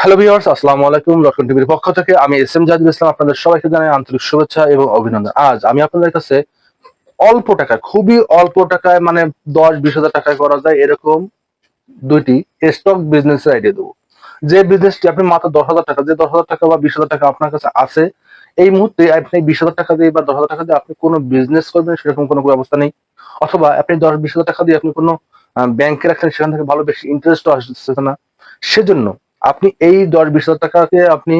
Hello viewers আসসালামু আলাইকুম লটকন টিভির পক্ষ থেকে আমি এস এম জাহিদুল ইসলাম আপনাদের সবাইকে জানাই আন্তরিক শুভেচ্ছা এবং অভিনন্দন। আজ আমি আপনাদের কাছে অল্প টাকায়, খুবই অল্প টাকায় মানে দশ বিশ হাজার টাকায় করা যায় এরকম দুইটি স্টক বিজনেস আইডিয়া দেবো। যে বিজনেসটি আপনি মাত্র দশ হাজার টাকা, যে দশ হাজার টাকা বা বিশ হাজার টাকা আপনার কাছে আছে, এই মুহূর্তে আপনি বিশ হাজার টাকা দিয়ে বা দশ হাজার টাকা দিয়ে আপনি কোনো বিজনেস করবেন, সেরকম কোনো ব্যবস্থা নেই। অথবা আপনি দশ বিশ হাজার টাকা দিয়ে আপনি কোনো ব্যাংকে রাখছেন সেখান থেকে ভালো বেশি ইন্টারেস্টও আসছে না। সেজন্য আপনি এই দশ বিশ হাজার টাকাকে আপনি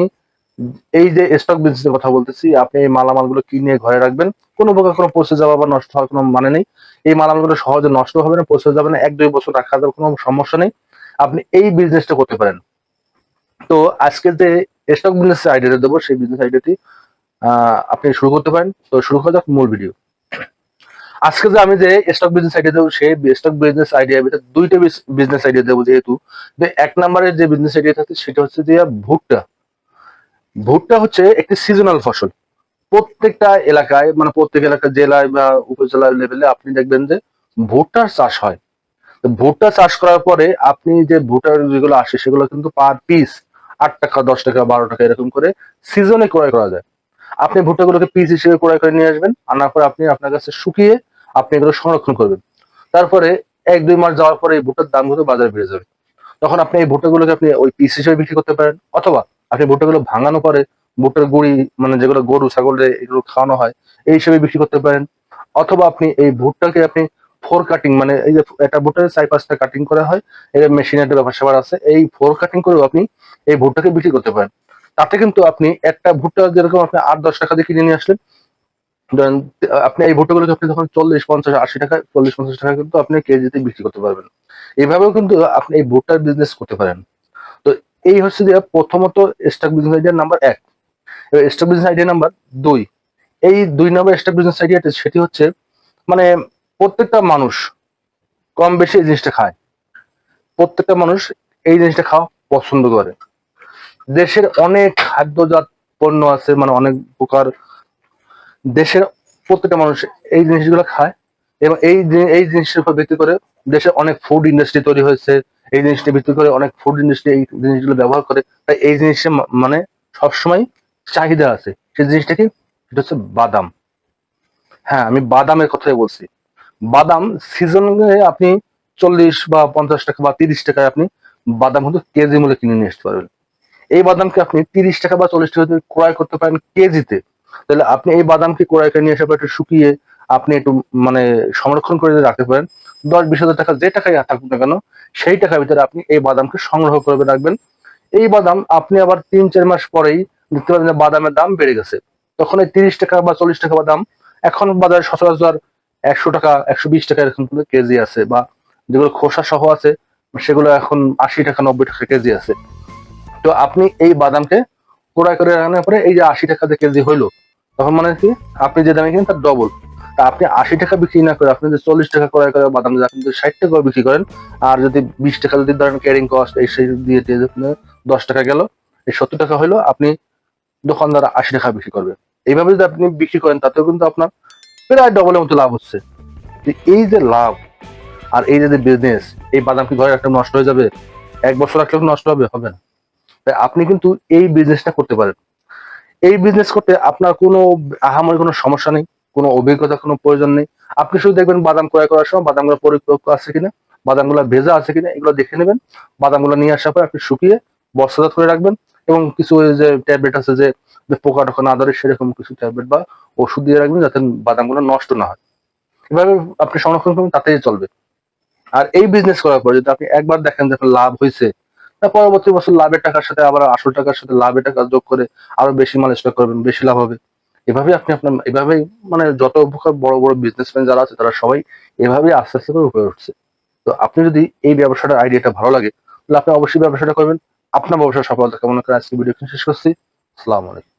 এই যে স্টক বিজনেসের কথা বলতেছি, আপনি এই মালামালগুলো কিনে ঘরে রাখবেন, কোনো প্রকার কোনো পচে যাওয়া বা নষ্ট হওয়ার কোনো মানে নেই। এই মালামালগুলো সহজে নষ্ট হবে না পচে যাবে না, এক দুই বছর রাখা যাবে, কোনো সমস্যা নেই। আপনি এই বিজনেসটা করতে পারেন। তো আজকে যে স্টক বিজনেস আইডিয়াটা দেবো, সেই বিজনেস আইডিয়াটি আপনি শুরু করতে পারেন। তো শুরু করা যাক মূল ভিডিও আজকে যে আমি যে স্টক বিজনেস আইডিয়া দেবো, সেই স্টক বিজনেস আইডিয়া ভিতরে দুইটা বিজনেস আইডিয়া দেবো যেহেতু। এক নম্বরের যে বিজনেস আইডিয়া থাকে সেটা হচ্ছে যে ভুট্টা। ভুট্টা হচ্ছে একটি সিজনাল ফসল। প্রত্যেকটা এলাকায় মানে প্রত্যেক এলাকা জেলায় বা উপজেলা লেভেলে আপনি দেখবেন যে ভুট্টার চাষ হয়। ভুট্টা চাষ করার পরে আপনি যে ভুট্টার যেগুলো আসে, সেগুলো কিন্তু পার পিস আট টাকা, দশ টাকা, বারো টাকা এরকম করে সিজনে ক্রয় করা যায়। আপনি ভুট্টাগুলোকে পিস হিসেবে ক্রয় করে নিয়ে আসবেন। আনার পরে আপনি আপনার কাছে শুকিয়ে আপনি এগুলো সংরক্ষণ করবেন। তারপরে এক, দুই মাস যাওয়ার পরে এই ভুট্টার দাম কিন্তু বাজারে বেড়ে যাবে। তখন আপনি এই ভুট্টাগুলোকে আপনি ওই পিস হিসেবে বিক্রি করতে পারেন, অথবা আপনি ভুট্টাগুলো ভাঙানো পরে ভুট্টার গুড়ি মানে যেগুলো গরু ছাগলে এগুলো খাওয়ানো হয়, এই হিসেবে বিক্রি করতে পারেন। অথবা আপনি এই ভুট্টাকে আপনি ফোর কাটিং মানে এই যে একটা ভুট্টার চার পাঁচটা কাটিং করা হয়, এর মেশিনের একটা ব্যাপার স্যাপার আছে, এই ফোর কাটিং করেও আপনি এই ভুট্টাকে বিক্রি করতে পারেন। তাতে কিন্তু আপনি একটা ভুট্টা যেরকম আপনি আট, দশ টাকা দিয়ে কিনে নিয়ে আসলেন ধরেন, আপনি এই ভুট্টাগুলোকে আপনি তখন চল্লিশ, পঞ্চাশ, আশি টাকা, চল্লিশ, পঞ্চাশ টাকা কিন্তু আপনি কেজিতে বিক্রি করতে পারবেন। এইভাবেও কিন্তু আপনি এই ভুট্টার বিজনেস করতে পারেন। তো এই হচ্ছে যে প্রথমত স্টক বিজনেস আইডিয়া নাম্বার এক। স্টক বিজনেস আইডিয়া নাম্বার দুই। এই দুই নম্বর স্টক বিজনেস আইডিয়াটা সেটি হচ্ছে মানে প্রত্যেকটা মানুষ কম বেশি এই জিনিসটা খায়। প্রত্যেকটা মানুষ এই জিনিসটা খাওয়া পছন্দ করে। দেশের অনেক খাদ্যজাত পণ্য আছে মানে অনেক প্রকার দেশের প্রত্যেকটা মানুষ এই জিনিসগুলো খায় এবং এই এই জিনিসের উপর ভিত্তি করে দেশে অনেক ফুড ইন্ডাস্ট্রি তৈরি হয়েছে। এই জিনিসটা ভিত্তি করে অনেক ফুড ইন্ডাস্ট্রি এই জিনিসগুলো ব্যবহার করে। তাই এই জিনিসের মানে সবসময় চাহিদা আছে। সেই জিনিসটা কি? সেটা হচ্ছে বাদাম। হ্যাঁ আমি বাদামের কথাই বলছি। বাদাম সিজনে আপনি চল্লিশ বা পঞ্চাশ টাকা বা তিরিশ টাকায় আপনি বাদাম কিন্তু কেজি মূল্যে কিনে নিয়ে আসতে পারবেন। এই বাদামকে আপনি তিরিশ টাকা বা চল্লিশ টাকা ক্রয় করতে পারেন কেজিতে। তাহলে আপনি এই বাদামকে করে নিয়ে এসে একটু শুকিয়ে আপনি একটু মানে সংরক্ষণ করে রাখতে পারেন। দশ বিশ হাজার টাকা যে টাকায় থাকুক না কেন, সেই টাকার ভিতরে আপনি এই বাদামকে সংগ্রহ করে রাখবেন। এই বাদাম আপনি আবার তিন, চার মাস পরেই দেখতে পাবেন বাদামের দাম বেড়ে গেছে। তখন এই তিরিশ টাকা বা চল্লিশ টাকা বাদাম এখন বাজারে সচরাচর একশো টাকা, একশো বিশ টাকা এরকম করে কেজি আছে বা যেগুলো খোসা সহ আছে, সেগুলো এখন আশি টাকা, নব্বই টাকা কেজি আছে। তো আপনি এই বাদামকে ক্রয় করে রাখানোর পরে এই যে আশি টাকা কেজি হইল, তখন মানে কি, আপনি যে দামে কিনেন তার ডবল তা আপনি আশি টাকা বিক্রি না করে আপনি যদি চল্লিশ টাকা ক্রয় করে বাদাম যদি আপনি যদি ষাট টাকা করে বিক্রি করেন, আর যদি বিশ টাকা যদি ধরেন ক্যারিং কস্ট এই সেই দিয়ে দিয়ে আপনি দশ টাকা গেল, এই সত্তর টাকা হইল, আপনি দোকানদার আশি টাকা বিক্রি করবে। এইভাবে যদি আপনি বিক্রি করেন, তাতেও কিন্তু আপনার প্রায় ডবলের মতো লাভ হচ্ছে। এই যে লাভ, আর এই যে বিজনেস এই বাদাম কি ঘরে একটা নষ্ট হয়ে যাবে? এক বছর রাখলে নষ্ট হবে? হবে না। তাই আপনি কিন্তু এই বিজনেসটা করতে পারেন। এই বিজনেস করতে আপনার কোনো আহামরি কোনো সমস্যা নেই, কোনো অভিজ্ঞতা, কোনো প্রয়োজন নেই। আপনি শুধু দেখবেন বাদাম ক্রয় করার সময় বাদামগুলো পরিপক্ক আছে কিনা, বাদামগুলো ভেজা আছে কিনা, এগুলো দেখে নেবেন। বাদামগুলো নিয়ে আসার পর আপনি শুকিয়ে বস্তাজাত করে রাখবেন এবং কিছু যে ট্যাবলেট আছে যে পোকা টোকা না ধরে সেরকম কিছু ট্যাবলেট বা ওষুধ দিয়ে রাখবেন যাতে বাদামগুলো নষ্ট না হয়। এভাবে আপনি সংরক্ষণ করবেন, তাতেই চলবে। আর এই বিজনেস করার পর যদি আপনি একবার দেখেন যে লাভ হয়েছে পরবর্তী বছর লাভের টাকার সাথে আবার আসল টাকার সাথে লাভের টাকা যোগ করে আরও বেশি মাল স্টক করবেন, বেশি লাভ হবে। এভাবে আপনি আপনার, এভাবেই মানে যত প্রকার বড় বড় বিজনেসম্যান যারা আছে তারা সবাই এভাবে আস্তে আস্তে করে উপরে উঠছে। তো আপনি যদি এই ব্যবসাটার আইডিয়াটা ভালো লাগে, তাহলে আপনি অবশ্যই ব্যবসাটা করবেন। আপনার ব্যবসার সফলতা কেমন করে আজকে ভিডিও শেষ করছি। আসসালামু আলাইকুম।